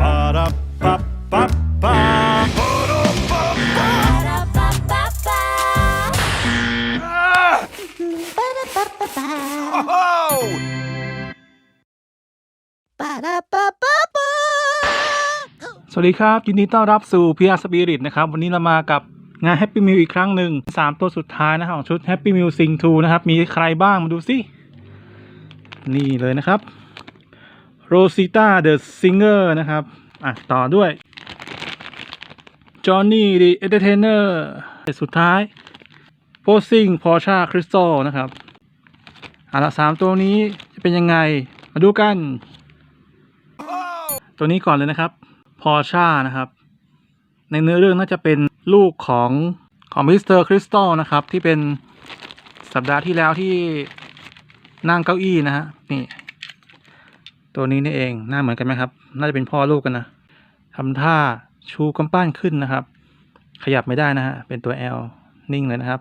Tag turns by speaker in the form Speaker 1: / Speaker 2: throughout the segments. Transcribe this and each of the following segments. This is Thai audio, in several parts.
Speaker 1: Ba-da-ba-ba-ba. Ba-da-ba-ba. Oh!
Speaker 2: สวัสดีครับ ยินดีต้อนรับสู่ PR Spirit นะครับ วันนี้เรามากับงาน Happy Meal อีกครั้งหนึ่งสามตัวสุดท้ายนะครับของชุด Happy Meal Sing 2นะครับ มีใครบ้างมาดูสิ นี่เลยนะครับ Rosita the Singer นะครับ อะ ต่อด้วย Johnny the Entertainer สุดท้าย Posing Porsche Crystal นะครับเอาละสามตัวนี้จะเป็นยังไง มาดูกัน ตัวนี้ก่อนเลยนะครับพอชานะครับ ในเนื้อเรื่องน่าจะเป็นลูกของของมิสเตอร์คริสตัลนะครับ ที่เป็นสัปดาห์ที่แล้วที่นั่งเก้าอี้นะฮะนี่ ตัวนี้นี่เองหน้าเหมือนกันไหมครับ น่าจะเป็นพ่อลูกกันนะทำท่าชูกำปั้นขึ้นนะครับ ขยับไม่ได้นะฮะเป็นตัว L นิ่งเลยนะครับ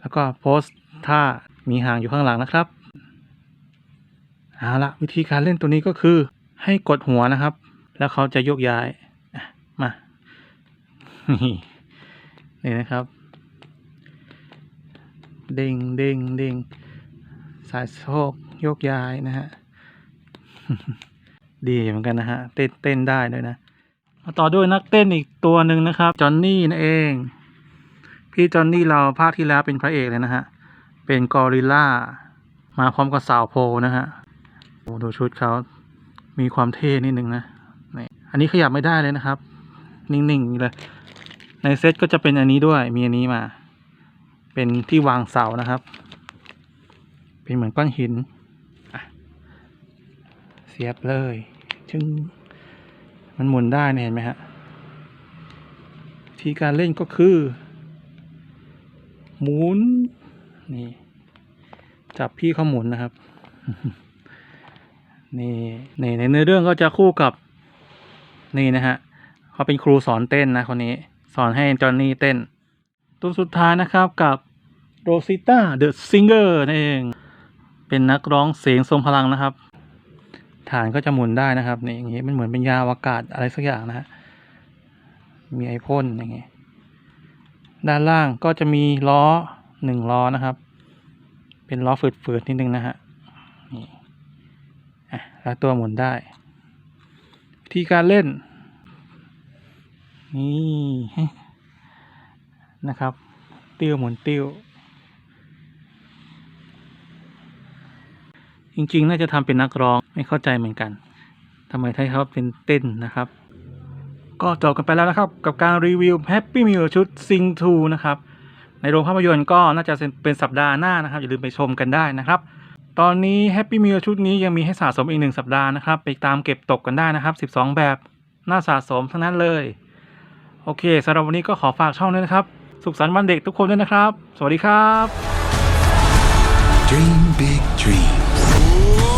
Speaker 2: แล้วก็โพสท่ามีหางอยู่ข้างหลังนะครับเอาละวิธีการเล่นตัวนี้ก็คือ ให้กดหัวนะครับ แล้วเขาจะโยกย้ายมานี่นี่นะครับ เด้งเด้งเด้งสายโชกโยกย้ายนะฮะ ดีเหมือนกันนะฮะ เต้นเต้นได้ด้วยนะ มาต่อด้วยนักเต้นอีกตัวหนึ่งนะครับ จอห์นนี่นั่นเอง พี่จอห์นนี่เราภาคที่แล้วเป็นพระเอกเลยนะฮะ เป็นกอริลลามาพร้อมกับสาวโพนะฮะโอ้ดูชุดเขามีความเท่นิดนึงนะนี่อันนี้ขยับไม่ได้เลยนะครับ นิ่งๆอย่างนี้เลยในเซตก็จะเป็นอันนี้ด้วย มีอันนี้มา เป็นที่วางเสานะครับ เป็นเหมือนก้อนหิน สียบเลยชึงมันหมุนได้เนี่ยเห็นไหมฮะวิธีการเล่นก็คือ หมุน นี่ จับพี่เขาหมุนนะครับ นี่นี่ในเนื้อเรื่องก็จะคู่กับ นี่นะฮะเขาเป็นครูสอนเต้นนะคนนี้ สอนให้จอห์นนี่เต้น ตัวสุดท้ายนะครับกับโรซิต้าเดอะซิงเกอร์นั่นเอง เป็นนักร้องเสียงทรงพลังนะครับ ฐานก็จะหมุนได้นะครับนี่อย่างงี้มันเหมือนเป็นยาอวกาศอะไรสักอย่างนะฮะมีไอพ่นอย่างงี้ด้านล่างก็จะมีล้อหนึ่งล้อนะครับ เป็นล้อฝืดๆนิดนึงนะฮะนี่อะแล้วตัวหมุนได้วิธีการเล่น นี่นะครับ ติ้วหมุนติ้ว จริงๆ น่าจะทำเป็นนักร้องไม่เข้าใจเหมือนกันทำไมให้เขาเป็นเต้นนะครับ ก็จบกันไปแล้วนะครับ กับการรีวิว Happy Meal ชุด Sing 2นะครับ ในโรงภาพยนตร์ก็น่าจะเป็นสัปดาห์หน้านะครับ อย่าลืมไปชมกันได้นะครับตอนนี้ Happy Meal ชุดนี้ยังมีให้สะสมอีกหนึ่งสัปดาห์นะครับ ไปตามเก็บตกกันได้นะครับ 12 แบบน่าสะสมทั้งนั้นเลย โอเคสำหรับวันนี้ก็ขอฝากช่องด้วยนะครับ สุขสันต์วันเด็กทุกคนด้วยนะครับ สวัสดีครับ
Speaker 1: Dream big dreams.